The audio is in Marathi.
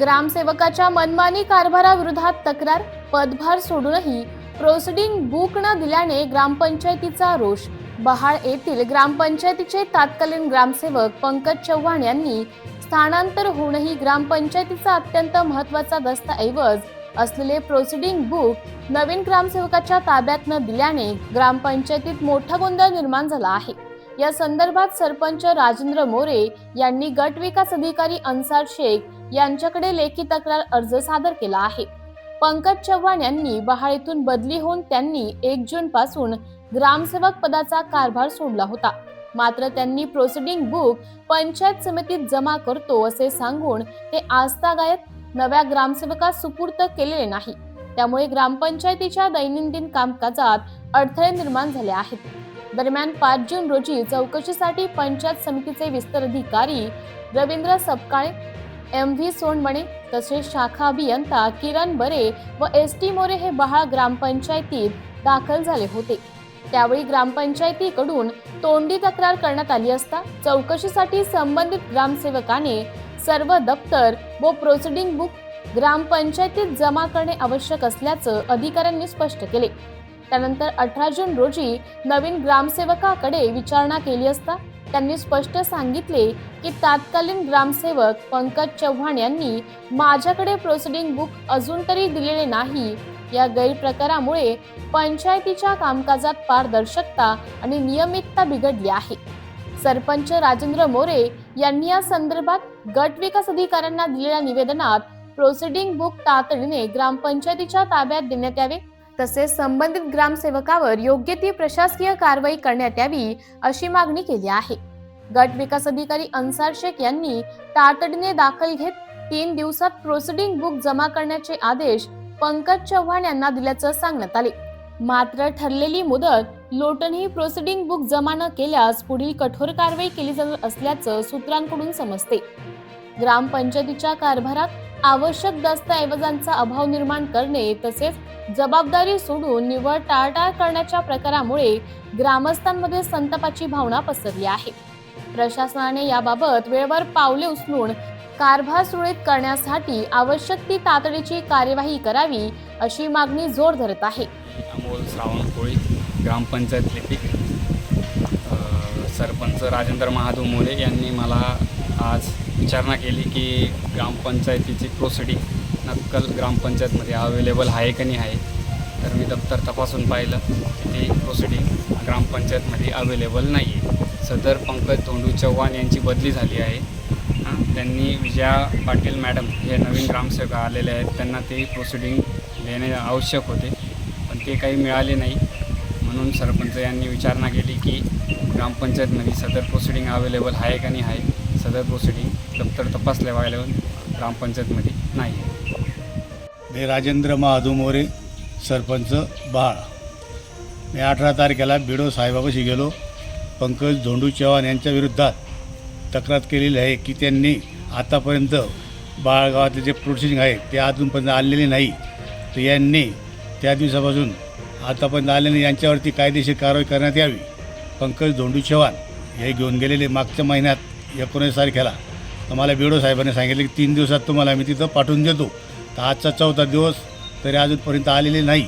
ग्रामसेवकाच्या मनमानी कारभाराविरोधात तक्रार पदभार सोडूनही प्रोसिडिंग बुक न दिल्याने ग्रामपंचायतीचा रोष. बहाळ येथील ग्रामपंचायतीचे तत्कालीन ग्रामसेवक पंकज चव्हाण यांनी स्थानांतर होऊनही ग्रामपंचायतीचा अत्यंत महत्त्वाचा दस्तऐवज असलेले प्रोसिडिंग बुक नवीन ग्रामसेवकाच्या ताब्यात न दिल्याने ग्रामपंचायतीत मोठा गोंधळ निर्माण झाला आहे. या संदर्भात सरपंच राजेंद्र मोरे यांनी गट विकास अधिकारी अन्सार शेख यांच्याकडे लेखी तक्रार अर्ज सादर केला आहे. पंकज चव्हाण यांनी बहाळीतून बदली होऊन त्यांनी एक जून पासून ग्रामसेवक पदाचा कारभार सोडला होता. मात्र त्यांनी प्रोसिडिंग बुक पंचायत समितीत जमा करतो असे सांगून ते आस्थागायत नव्या ग्रामसेवकास सुपूर्त केलेले नाही. त्यामुळे ग्रामपंचायतीच्या दैनंदिन कामकाजात अडथळे निर्माण झाले आहेत. दरम्यान पाच जून रोजी चौकशीसाठी पंचायत समितीचे विस्तार अधिकारी रवींद्र सपकाळे एम व्ही सोनमणे तसेच शाखा अभियंता किरण बरे व एस टी मोरे हे बहाळ ग्रामपंचायतीत दाखल झाले होते. त्यावेळी ग्रामपंचायतीकडून तोंडी तक्रार करण्यात आली असता चौकशीसाठी संबंधित ग्रामसेवकाने सर्व दप्तर व प्रोसिडिंग बुक ग्रामपंचायतीत जमा करणे आवश्यक असल्याचं अधिकाऱ्यांनी स्पष्ट केले. त्यानंतर अठरा जून रोजी नवीन ग्रामसेवकाकडे विचारणा केली असता त्यांनी स्पष्ट सांगितले की तत्कालीन ग्रामसेवक पंकज चव्हाण यांनी माझ्याकडे प्रोसिडिंग बुक अजून तरी दिलेले नाही. या गैरप्रकारामुळे पंचायतीच्या कामकाजात पारदर्शकता आणि नियमितता बिघडली आहे. सरपंच राजेंद्र मोरे यांनी या संदर्भात गट विकास अधिकाऱ्यांना दिलेल्या निवेदनात प्रोसिडिंग बुक तातडीने ग्रामपंचायतीच्या ताब्यात देण्यात यावे तसेच संबंधित ग्रामसेवकावर योग्य ती प्रशासकीय कारवाई करण्यात यावी अशी मागणी केली आहे. गट विकास अधिकारी अन्सार शेख यांनी तातडीने दाखल घेत तीन दिवसात प्रोसिडिंग बुक जमा करण्याचे आदेश पंकज चव्हाण यांना दिल्याचं सांगण्यात आले. मात्र ठरलेली मुदत लोटूनही प्रोसिडिंग बुक जमा न केल्यास पुढील कठोर कारवाई केली जात असल्याचं सूत्रांकडून समजते. ग्रामपंचायतीच्या कारभारात आवश्यक दस्तऐवजांचा अभाव निर्माण करणे तसेच जबाबदारी सोडून निवड टाळटाळ करण्याच्या प्रकारामुळे ग्रामस्थांमध्ये संतापाची भावना पसरली आहे. प्रशासनाने याबाबत वेळेवर पावले उचलून कारभार सुरळीत करण्यासाठी आवश्यक ती तातडीची कार्यवाही करावी अशी मागणी जोर धरत आहे. अमोल श्रावण कोळी ग्रामपंचायत लिपिक सरपंच राजेंद्र महादू मोरे यांनी मला आज विचारणा केली की ग्रामपंचायतीची प्रोसिडिंग नक्कल ग्रामपंचायतमध्ये अवेलेबल आहे का नाही आहे तर मी दप्तर तपासून पाहिलं की ती प्रोसिडिंग ग्रामपंचायतमध्ये अवेलेबल नाही आहे सदर पंकज धोंडू चव्हाण यांची बदली झाली आहे. त्यांनी विजया पाटील मॅडम हे नवीन ग्रामसेवक आलेले आहेत त्यांना ते प्रोसिडिंग देणे आवश्यक होते पण ते काही मिळाले नाही. म्हणून सरपंच यांनी विचारणा केली की ग्रामपंचायतमध्ये सदर प्रोसिडिंग अवेलेबल आहे का नाही आहे सदर प्रोसिडिंग दप्तर तपासल्या व्हायला ग्रामपंचायतमध्ये नाही आहे. मी राजेंद्र महादुमोरे सरपंच बाळ. मी अठरा तारखेला बिडो साहेबापाशी गेलो. पंकज धोंडू चव्हाण यांच्या विरुद्धात तक्रार केलेली आहे की त्यांनी आतापर्यंत बाळगावातले जे प्रोसेसिंग आहे ते अजूनपर्यंत आलेले नाही. तर यांनी त्या दिवसापासून आतापर्यंत आलेले यांच्यावरती कायदेशीर कारवाई करण्यात यावी. पंकज धोंडू चव्हाण हे घेऊन गेलेले मागच्या महिन्यात एकोणीस तारखेला. तर मला बिडो साहेबांनी सांगितले की तीन दिवसात तुम्हाला मी तिथं पाठवून देतो. तर आजचा चौथा दिवस तरी अजूनपर्यंत आलेले नाही.